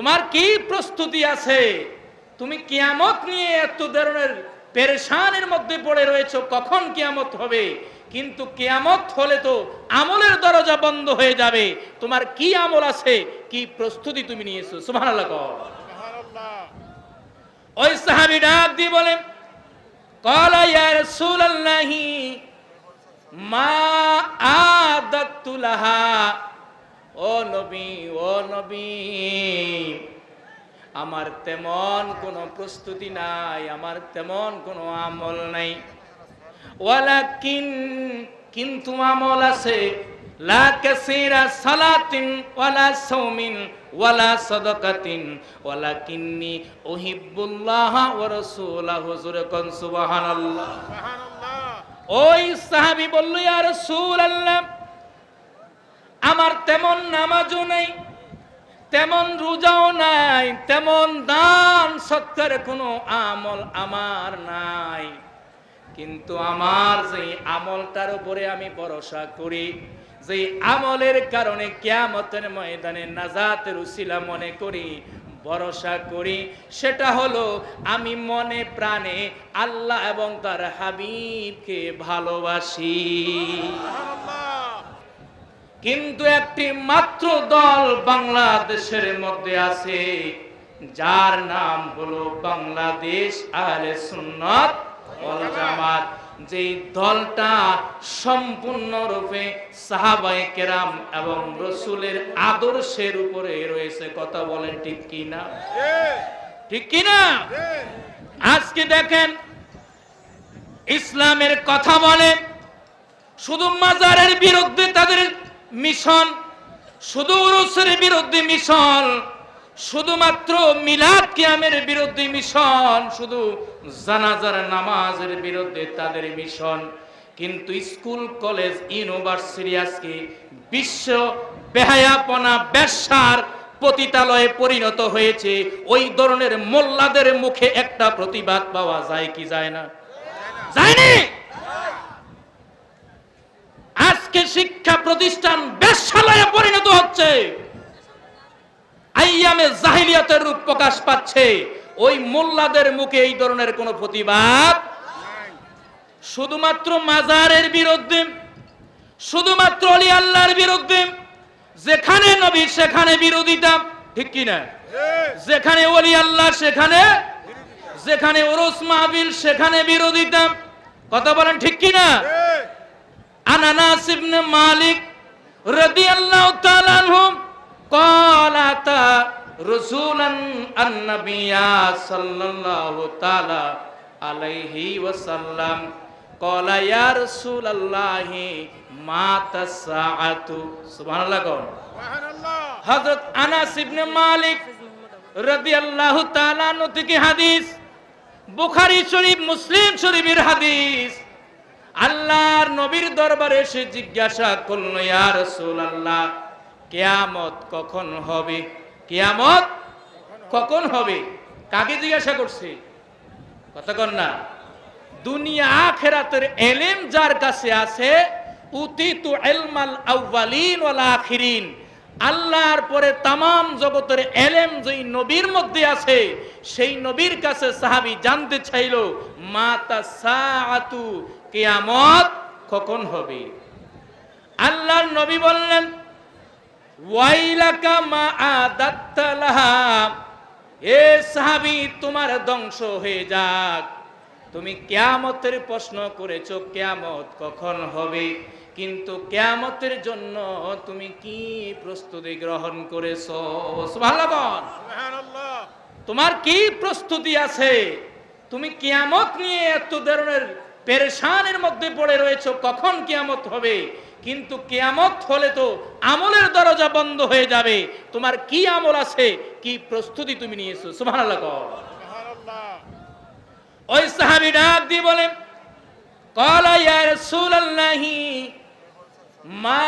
তোমার কি প্রস্তুতি আছে? তুমি কিয়ামত নিয়ে এত ধরনের পেরেশানের মধ্যে পড়ে রয়েছ কখন কিয়ামত হবে? কিন্তু কিয়ামত হলে তো আমলের দরজা বন্ধ হয়ে যাবে। তোমার কি আমল আছে? কি প্রস্তুতি তুমি নিয়েছো? কও। ওই সাহাবি ডাক দিয়ে বলেন কলা ইয়া রাসূলুল্লাহি মা আদাতু লাহা? ও নবী ও নবী আমার তেমন কোনো প্রস্তুতি নাই আমার তেমন কোনো আমল নাই। ওয়ালাকিন কিন্তু আমল আছে লা কাসীরা সালাতিন ওয়ালা সাওমিন ওয়ালা সাদাকাতিন ওয়ালাকিন্নি উহিব্বুল্লাহ ওয়া রাসূলাহু। হুজুরে কোন সুবহানাল্লাহ। ওই সাহাবী বলল ইয়া রাসূলুল্লাহ। আমার তেমন নামাজও নাই, তেমন রোজাও নাই, তেমন দান সত্তর কোনো আমল আমার নাই। কিন্তু আমার যে আমলটার উপরে আমি ভরসা করি, যে আমলের কারণে কেয়ামতের ময়দানে নাজাতের উসিলা মনে করি, ভরসা করি, সেটা হলো আমি মনে প্রাণে আল্লাহ এবং তার হাবিবকে ভালোবাসি। কিন্তু একটি মাত্র দল বাংলাদেশের মধ্যে আছে, যার নাম হলো বাংলাদেশ আহলে সুন্নাত ওয়াল জামাত। যে দলটা সম্পূর্ণরূপে সাহাবায়ে কেরাম এবং রসুলের আদর্শের উপরে রয়েছে, কথা বলেন ঠিক কি না ঠিক কি না আজকে দেখেন, ইসলামের কথা বলে শুধু মাজারের বিরুদ্ধে তাদের মিশন, শুধু উরুসের বিরুদ্ধে মিশন, শুধুমাত্র মিলাদ কিয়ামের বিরুদ্ধে মিশন, শুধু জানাজার নামাজের বিরুদ্ধে তাদের মিশন। কিন্তু স্কুল, কলেজ, ইউনিভার্সিটি আজকে বিশ্ব বেহায়াপনা, ব্যবসার পতিতালয়ে পরিণত হয়েছে। ওই ধরনের মোল্লাদের মুখে একটা প্রতিবাদ পাওয়া যায় কি যায় না? যায়নি আজকে শিক্ষা প্রতিষ্ঠান বেশ্যালয়ে পরিণত হচ্ছে। আইয়ামে জাহিলিয়াতের রূপ প্রকাশ পাচ্ছে। ওই মোল্লাদের মুখে এই ধরনের কোনো প্রতিবাদ শুধুমাত্র মাজারের বিরুদ্ধে শুধুমাত্র অলি আল্লাহর বিরুদ্ধে যেখানে নবী সেখানে বিরোধিতা ঠিক কিনা যেখানে অলি আল্লাহ সেখানে যেখানে ওরস মাহবিল সেখানে বিরোধিতা কথা বলেন ঠিক কিনা আনানাস ইবনে মালিক রাদিয়াল্লাহু তাআলা আনহু ক্বালাতা রাসূলান আন-নাবিয়্যা সাল্লাল্লাহু তাআলা আলাইহি ওয়াসাল্লাম ক্বালা ইয়া রাসূলাল্লাহি মা তাসাআতু সুবহানাল্লাহ কোন। সুবহানাল্লাহ। হযরত আনাস ইবনে মালিক রাদিয়াল্লাহু তাআলা আনহু হাদিস বুখারী শরীফ মুসলিম শরীফের হাদিস। আল্লাহর নবীর দরবারে এসে জিজ্ঞাসা করল, ইয়া রাসূলুল্লাহ, কিয়ামত কখন হবে? কিয়ামত কখন হবে? কাকে জিজ্ঞাসা করছে? কথা না। দুনিয়া আখেরাতের এলেম যার কাছে আছে, উতিতু ইলমাল আউয়ালিন ওয়াল আখিরিন। আল্লাহর পরে তামাম জগতের এলেম যেই নবীর মধ্যে আছে, সেই নবীর কাছে সাহাবি জানতে চাইল, মাতা সাআতু কিয়ামত কখন হবে? আল্লাহর নবী বললেন ওয়াইলাকা মা আদাত্তালাহা এ সাহাবী তোমার ধ্বংস হয়ে যাক। তুমি কেয়ামতের প্রশ্ন করেছ কেয়ামত কখন হবে? কিন্তু কেয়ামতের জন্য তুমি কি প্রস্তুতি গ্রহণ করেছ? সুবহানাল্লাহ। তোমার কি প্রস্তুতি আছে? তুমি কিয়ামত নিয়ে এত ধরনের পেরেশানের মধ্যে পড়ে রয়েছো, কখন কেয়ামত হবে? কিন্তু কেয়ামত হলে তো আমলের দরজা বন্ধ হয়ে যাবে। তোমার কি আমল আছে? কি প্রস্তুতি তুমি নিয়েছো? কও। ওই সাহাবী ডাক দিয়ে বলেন মা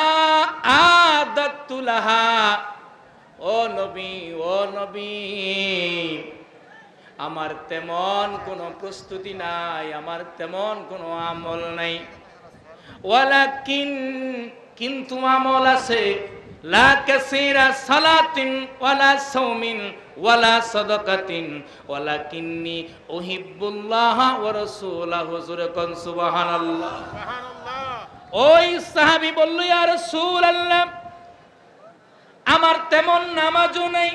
ও নবী ও নবী। আমার তেমন কোনো প্রস্তুতি নাই আমার তেমন কোনো আমল নাই। ওয়ালাকিন কিন্তু আমল আছে লা কাসীরা সালাতিন ওয়ালা সাওমিন ওয়ালা সাদাকাতিন। ওয়ালাকিন্নী উহিব্বুল্লাহ ওয়া রাসূলাহু। যুরকান সুবহানাল্লাহ। ওই সাহাবী বলল ইয়া রাসূলুল্লাহ আমার তেমন নামাজও নেই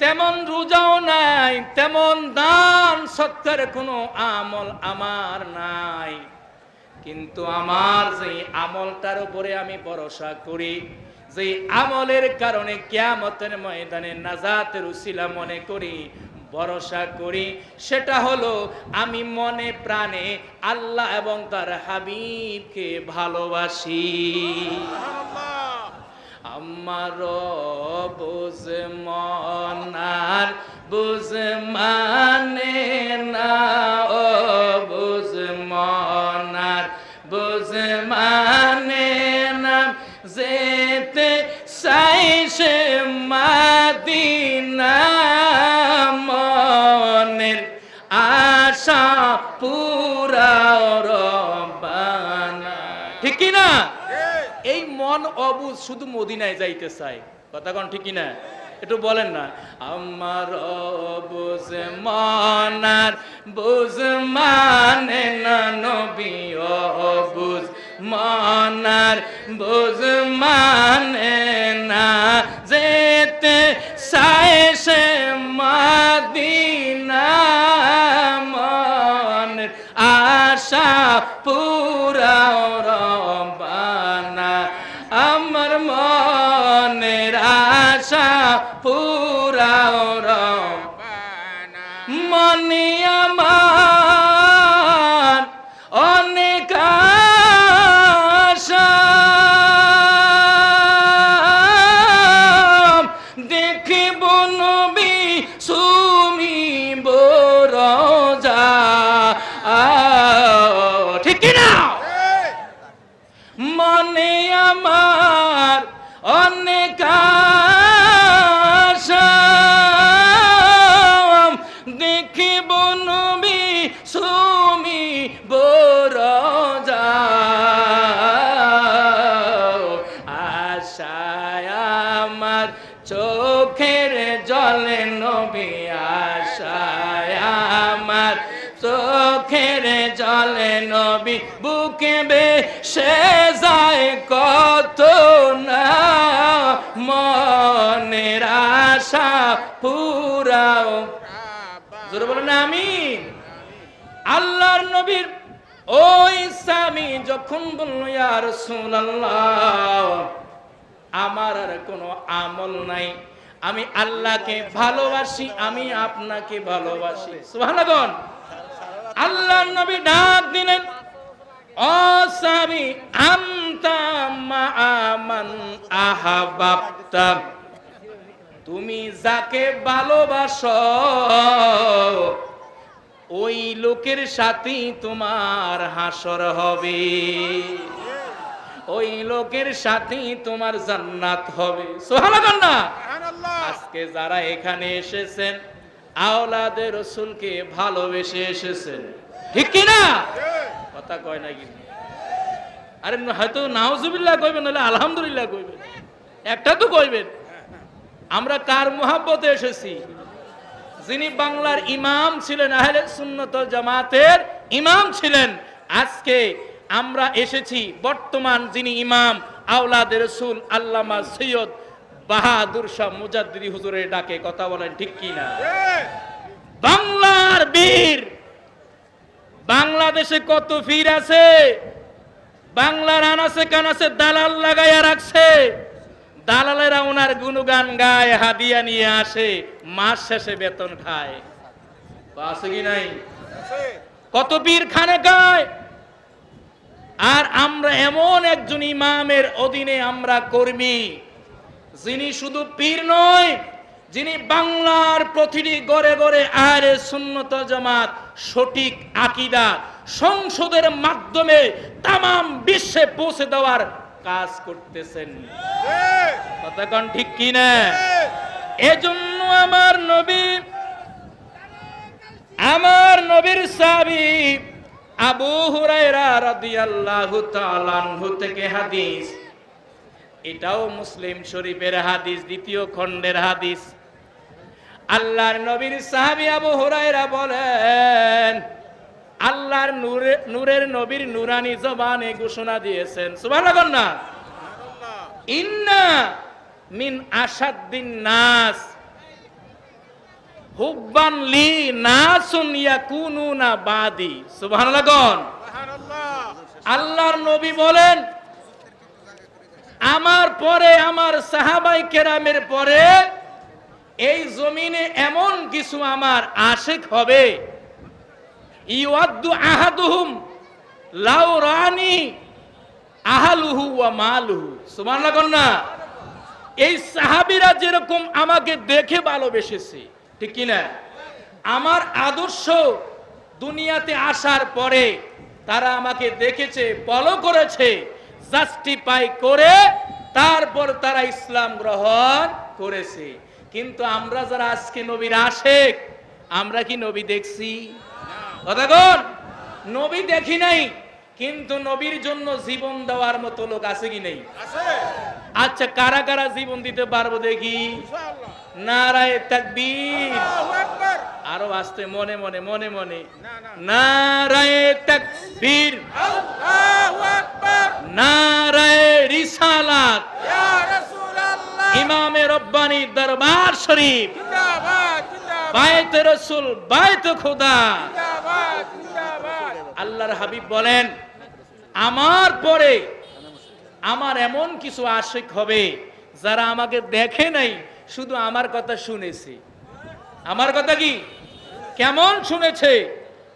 তেমন রোজাও নাই, তেমন দান সত্তর কোনো আমল আমার নাই। কিন্তু আমার যে আমলটার উপরে আমি ভরসা করি যে আমলের কারণে কিয়ামতের ময়দানে নাজাতের উসিলা মনে করি, ভরসা করি, সেটা হলো আমি মনে প্রাণে আল্লাহ এবং তার হাবিবকে ভালোবাসি। আমার বুঝে মনার বুঝে মানে না ও বুঝ মনার বুঝ মানে শুধু মদিনায় যাইতে চায়। কথা কোন ঠিক না একটু বলেন না। আমার অবুজ মনার, বুঝ মানে নবী অবুজ মনার, বুঝ মানে না যেতে চায় সে মাদিনা মনের আশা পুরা মনে আমার অনেক দেখিব নবী সুমি, বরজা। আশায় আমার চোখের জলে নবী, আশায় আমার চোখের জলে নবী, বুকে বেশে আশা পুরাও। জোরে বলেন আমি আল্লাহর নবীর ওই স্বামী যখন বলল, ইয়া রাসূলুল্লাহ, আমার আর কোনো আমল নাই। আমি আল্লাহকে ভালোবাসি, আমি আপনাকে ভালোবাসি। সুবহানাল্লাহ আল্লাহর নবী ডাক দিলেন স্বামী, আনতা মাআমান আহাবাবতা। তুমি যাকে ভালোবাসো ওই লোকের সাথেই তোমার হাসর হবে। ওই লোকের সাথেই তোমার জান্নাত হবে। আজকে যারা এখানে এসেছেন আওলাদের রসুলকে ভালোবেসে এসেছেন। ঠিক কি না? কথা কয় না কিন্তু। আরে হয়তো নাউজুবিল্লাহ কইবেন নাহলে আলহামদুলিল্লাহ কইবেন। একটা তো কইবেন। আমরা কার মোহাব্বতে এসেছি? যিনি বাংলার ইমাম ছিলেন, আহলে সুন্নত জামাতের ইমাম ছিলেন। আজকে আমরা এসেছি বর্তমান যিনি ইমাম আওলাদের রসুল আল্লামা সৈয়দ বাহাদুর শাহ মুজাদ্দি হুজুরের ডাকে কথা বলেন, ঠিক কি না? বাংলার বীর, বাংলাদেশে কত ফির আছে? বাংলার আনাসে কানাসে দালাল লাগাইয়া রাখছে। দালালেরা ওনার গুণগান গায় হাদিয়া নিয়ে আসে মাস শেষে বেতন খায়। আছে কি নাই? কত পীর খানে গায়। আর আমরা এমন একজন ইমামের অধীনে আমরা কর্মী যিনি শুধু পীর নয় যিনি বাংলার প্রতিটি গড়ে গড়ে আরে সুন্নত জামাত সঠিক আকিদা সংসদের মাধ্যমে তামাম বিশ্বে পৌঁছে দেওয়ার কাজ করতেছেন। কন ঠিক কিনা? এজন্য আমার নবী আমার নবীর সাবি আবু হুরায়রা রাদিয়াল্লাহু তাআলা আনহু থেকে হাদিস। এটাও মুসলিম শরীফের হাদিস দ্বিতীয় খণ্ডের হাদিস। আল্লাহর নবীর সাহাবী আবু হুরায়রা বলেন আল্লাহর নূরে নূরের নবীর নুরানি জবানে ঘোষণা দিয়েছেন। সুবহানাল্লাহ না? ইন্না মিন আসাদ্দিন নাস। হুব্বান লি নাসুন ইয়াকুনুনা বাদি। সুবহানাল্লাহ গণ। আল্লাহর নবী বলেন আমার পরে আমার সাহাবাই কেরামের পরে এই জমিনে এমন কিছু আমার আশেক হবে। ইউয়াদ্দু আহাদুহুম লাউ রানি আহালুহু ওয়া মালুহু। সুবহানাল্লাহ না? এই সাহাবীরা যেরকম আমাকে দেখে ভালোবেসেছে, ঠিক কি না? আমার আদর্শ দুনিয়াতে আসার পরে তারা আমাকে দেখেছে ফলো করেছে জাস্টিফাই করে তারপর তারা ইসলাম গ্রহণ করেছে। কিন্তু আমরা যারা আজকে নবীর আশেক, আমরা কি নবী দেখছি? কথাগণ নবী দেখি নাই কিন্তু নবীর জন্য জীবন দেওয়ার মতো লোক আছে কি নেই? আচ্ছা কারা কারা জীবন দিতে পারব দেখি? নারায় তাকবীর। আরও আসতে মনে মনে মনে মনে। নারায় তাকবীর। নারায় রিসালাত। ইমামে রব্বানি দরবার শরীফ। বায়তে রসুল বায়তে খোদা। আল্লাহর হাবিব বলেন, আমার পরে আমার এমন কিছু আশিক হবে যারা আমাকে দেখে নাই, শুধু আমার কথা শুনেছে। আমার কথা কি? কেমন শুনেছে?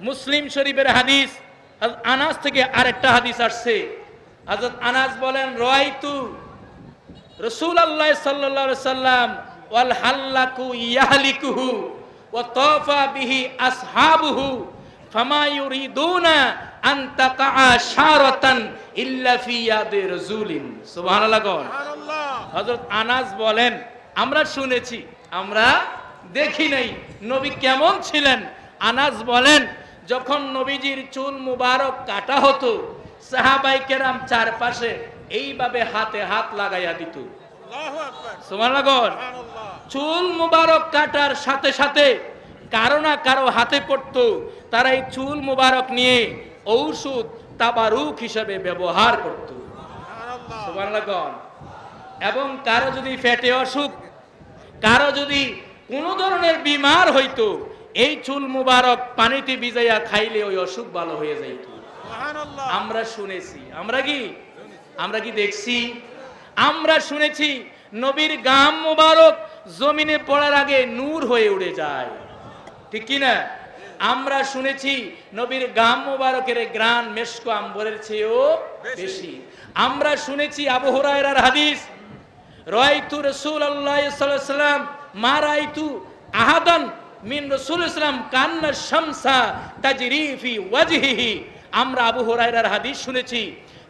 মুসলিম শরীফের হাদিস আনাস থেকে আরেকটা হাদিস আসছে। হযরত আনাস বলেন, রয়তু রসুল আল্লাহ সাল্লাল্লাহু সাল্লাম ওয়াল হাল্লাকু ইয়াহলিকুহু। ওয়া তাফা বিহি আসহাবুহু ফামা ইউরিদুনা আন তাকা শারাতান ইল্লা ফি ইয়াদি রাজুলিন। সুবহানাল্লাহ কোন হযরত আনাস বলেন আমরা শুনেছি আমরা দেখি নাই নবী কেমন ছিলেন? আনাস বলেন যখন নবীজির চুল মুবারক কাটা হতো সাহাবাই কেরাম চারপাশে এইভাবে হাতে হাত লাগাইয়া দিত। চুল মুবারক কাটার সাথে সাথে কারও না কারও হাতে পড়তো তারা এই চুল মুবারক নিয়ে ঔষধ তাবারুক হিসাবে ব্যবহার করত। এবং কারও যদি ফ্যাটে অসুখ কারও যদি কোনো ধরনের বিমার হইতো এই চুল মুবারক পানিতে ভিজাইয়া খাইলে ওই অসুখ ভালো হয়ে যাইত। আমরা শুনেছি। আমরা কি? আমরা কি দেখছি? আমরা শুনেছি নবীর গাম মুবারক জমিনে পড়ার আগে নূর হয়ে উড়ে যায়। ঠিক কি না? আমরা শুনেছি নবীর গাম মুবারকের গ্রান মেশকো আম্বরের চেয়েও বেশি। আমরা শুনেছি আবু হুরায়রার হাদিস রাইতু রাসূল আল্লাহ সাল্লাল্লাহু আলাইহি সাল্লাম মা রাইতু আহাদান মিন রাসূল ইসলাম কান্না শামসা তাজরি ফি ওয়াজহিহি। আমরা আবু হুরায়রার হাদিস শুনেছি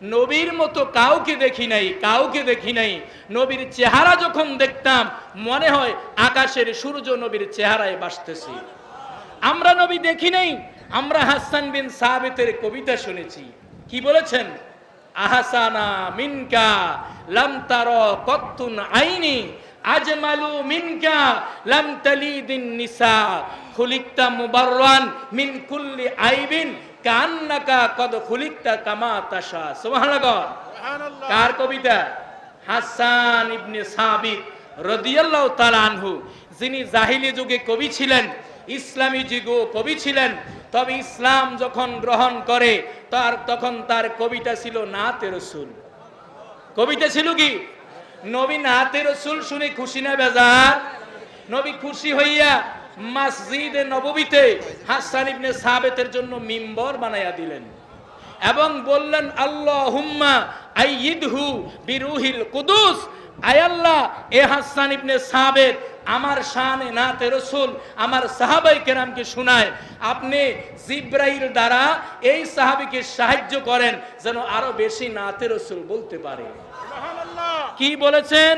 নবীর মতো কাউকে দেখি নাই, কাউকে দেখি নাই। নবীর চেহারা যখন দেখতাম, মনে হয় আকাশের সূর্য নবীর চেহারায় বাসতেছে। আমরা নবী দেখি নাই, আমরা হাসান বিন সাবিতের কবিতা শুনেছি। কি বলেছেন? আহাসানা মিনকা লাম তার কত্তুন আইনি, আজমালু মিনকা লাম তালিদিন নিসা। খুলিকতা মিন কুল্লি আইবিন কান্নাকা কদ খুলিকতা কামা তাশা। সুবহানাল্লাহ। কার কবিতা? হাসান ইবনে সাবিত রদিয়াল্লাহু তাআলা আনহু। যিনি জাহিলি যুগে কবি ছিলেন ইসলামী যুগও কবি ছিলেন তবে ইসলাম যখন গ্রহণ করে তার তখন তার কবিতা ছিল নাতে রসুল। কবিতা ছিল কি? নবী নাতে রসুল শুনে খুশি না বেজার? নবী খুশি হইয়া মসজিদে নববীতে হাসান ইবনে সাবেতের জন্য মিম্বর বানাইয়া দিলেন। এবং বললেন আল্লাহ হুম্মা আইয়িদহু বিরুহিল কুদুস। আয়াল্লাহ এ হাসান ইবনে সাবেত আমার শানে নাতে রসুল আমার সাহাবাই কেরামকে শোনায়। আপনি জিব্রাইল দ্বারা এই সাহাবিকে সাহায্য করেন যেন আরও বেশি নাতে রসুল বলতে পারে। কি বলেছেন?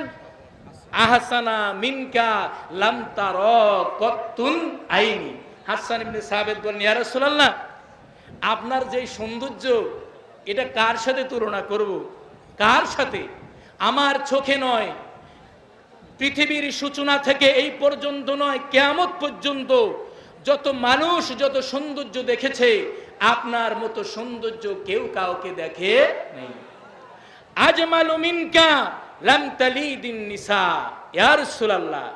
আহসানা মিনকা লাম তার কত্তুন আইনি। হাসান ইবনে বলেন, ইয়া রাসূলুল্লাহ, আপনার যে সৌন্দর্য, এটা কার সাথে তুলনা করব? কার সাথে? আমার চোখে নয়। পৃথিবীর সূচনা থেকে এই পর্যন্ত নয়, কেয়ামত পর্যন্ত যত মানুষ, যত সৌন্দর্য দেখেছে, আপনার মতো সৌন্দর্য কেউ কাউকে দেখে নেই। আজমালু মিনকা লাম তালিদিন নিসা ইয়া রাসূলুল্লাহ।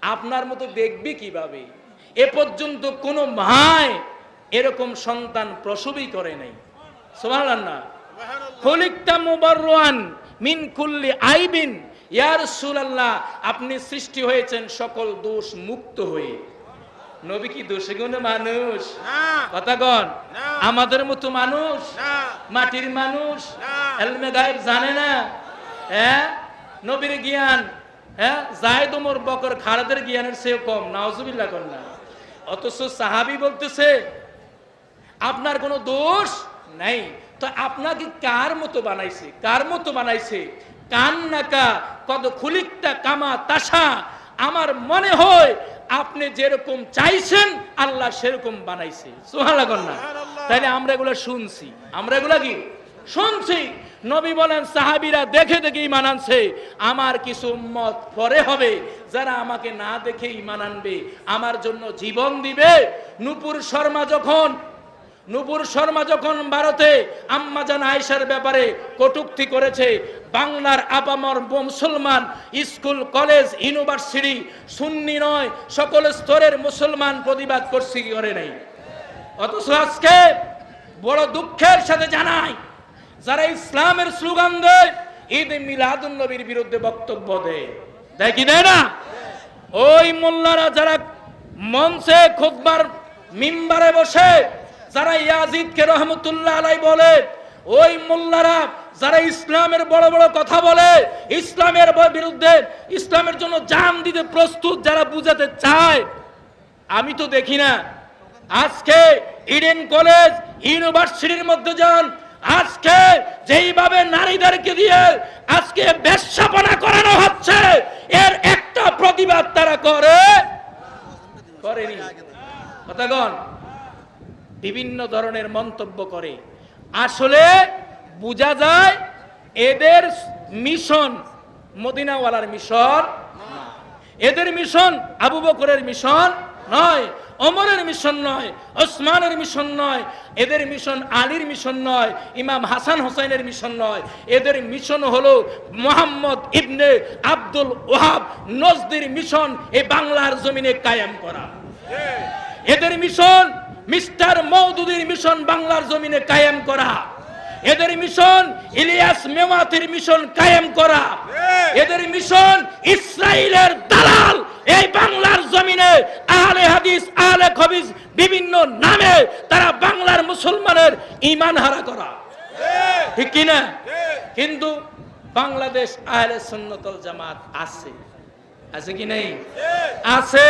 আপনার মতো দেখবে কীভাবে? এ পর্যন্ত কোনো মায় এরকম সন্তান প্রসবই করে নাই। সুবহানাল্লাহ। খলিকতা মুবাররান মিন কুল্লি আইবিন। ইয়া রাসূলুল্লাহ আপনি সৃষ্টি হয়েছেন সকল দোষ মুক্ত হয়ে। নবী কি দোষে গুণে মানুষ? না। কথা কন। আমাদের মতো মানুষ? মাটির মানুষ? না। এলমে গায়েব জানে না? হ্যাঁ? নবীর জ্ঞান হ্যাঁ? জায়দ ওমর বকর খালেদের জ্ঞানের চেয়ে কম নাওজুবিল্লাহ কর না অথচ সাহাবি বলতেছে আপনার কোনো দোষ নাই। তো আপনাকে কার মতো বানাইছে? কার মতো বানাইছে? কান নাকা কত খুলিকটা কামা তাসা। আমার মনে হয় আপনি যেরকম চাইছেন আল্লাহ সেরকম বানাইছে। সোহালা না তাইলে আমরা এগুলো শুনছি। আমরা এগুলা কি? শুনছি, নবী বলেন, সাহাবিরা দেখে দেখে ইমান আনছে। আমার কিছু মত পরে হবে, যারা আমাকে না দেখে ইমান আনবে, আমার জন্য জীবন দিবে। নুপুর শর্মা যখন, নুপুর শর্মা যখন ভারতে আম্মাজান আয়েশার ব্যাপারে কটুক্তি করেছে, বাংলার আপামর মুসলমান স্কুল, কলেজ, ইউনিভার্সিটি, সুন্নি নয়, সকল স্তরের মুসলমান প্রতিবাদ করছি করে নাই? অথচ আজকে বড় দুঃখের সাথে জানাই যারা ইসলামের স্লোগান দেয়, ঈদ মিলাদুন নবীর বিরুদ্ধে বক্তব্য দেয়। দেয় কি দেয় না? ওই মোল্লারা যারা মঞ্চে খুতবার মিম্বারে বসে, যারা ইয়াজিদকে রহমতুল্লাহ আলাই বলে, ওই মোল্লারা যারা ইসলামের বড় বড় কথা বলে, ইসলামের বিরুদ্ধে ইসলামের জন্য জাম দিতে প্রস্তুত যারা বুঝাতে চায়, আমি তো দেখি না। আজকে ইডেন কলেজ, ইউনিভার্সিটির মধ্যে যান আজকে যেইভাবে নারীদেরকে দিয়ে আজকে বেশ্যাপনা করানো হচ্ছে, এর একটা প্রতিবাদ তারা করে, করেনি। কথাগণ, বিভিন্ন ধরনের মন্তব্য করে। আসলে বোঝা যায় এদের মিশন মদিনাওয়ালার মিশন এদের মিশন আবু বকরের মিশন নয়। ওমরের মিশন নয় ওসমানের মিশন নয় এদের মিশন আলীর মিশন নয় ইমাম হাসান হোসেনের মিশন নয়। এদের মিশন হলো মোহাম্মদ ইবনে আব্দুল ওহাব নজদির মিশন এই বাংলার জমিনে কায়েম করা। এদের মিশন মিস্টার মৌদুদির মিশন বাংলার জমিনে কায়েম করা। এদের মিশন ইলিয়াস মেমাতির মিশন কায়েম করা। এদের মিশন ইসরায়েলের দালাল এই বাংলার জমিনে আহলে হাদিস, আহলে খবিজ বিভিন্ন নামে তারা বাংলার মুসলমানের ইমান হারা করা। ঠিক কি না? কিন্তু বাংলাদেশ আহলে সুন্নতল জামাত আছে। আছে কি নেই? আছে।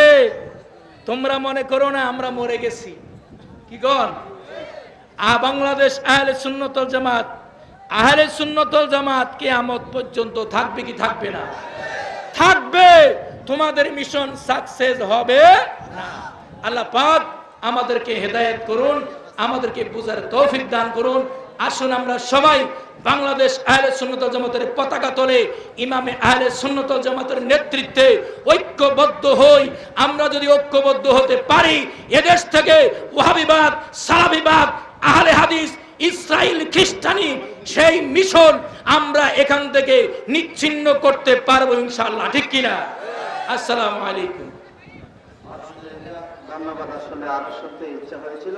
তোমরা মনে করো না আমরা মরে গেছি। কি কন? আ বাংলাদেশ আহলে সুন্নতল জামাত, আহলে সুন্নতল জামাত কিয়ামত পর্যন্ত থাকবে কি থাকবে না? থাকবে। তোমাদের মিশন সাকসেস হবে আল্লাহ পাক আমাদেরকে হেদায়েত করুন, আমাদেরকে বুঝার তৌফিক দান করুন। আসুন আমরা সবাই বাংলাদেশ আহলে সুন্নতল জামাতের পতাকা তোলে ইমামে আহলে সুন্নতল জামাতের নেতৃত্বে ঐক্যবদ্ধ হই। আমরা যদি ঐক্যবদ্ধ হতে পারি, এদেশ থেকে ওয়াহাবিবাদ সালাবিবাদ আহলে হাদিস ইসরায়েল খ্রিস্টানি, সেই মিশন আমরা এখান থেকে নিচ্ছিন্ন করতে পারব ইনশাআল্লাহ। ঠিক কিনা? আসসালামু আলাইকুম। ধন্যবাদ। আসলে আরও শুনতে ইচ্ছা হয়েছিল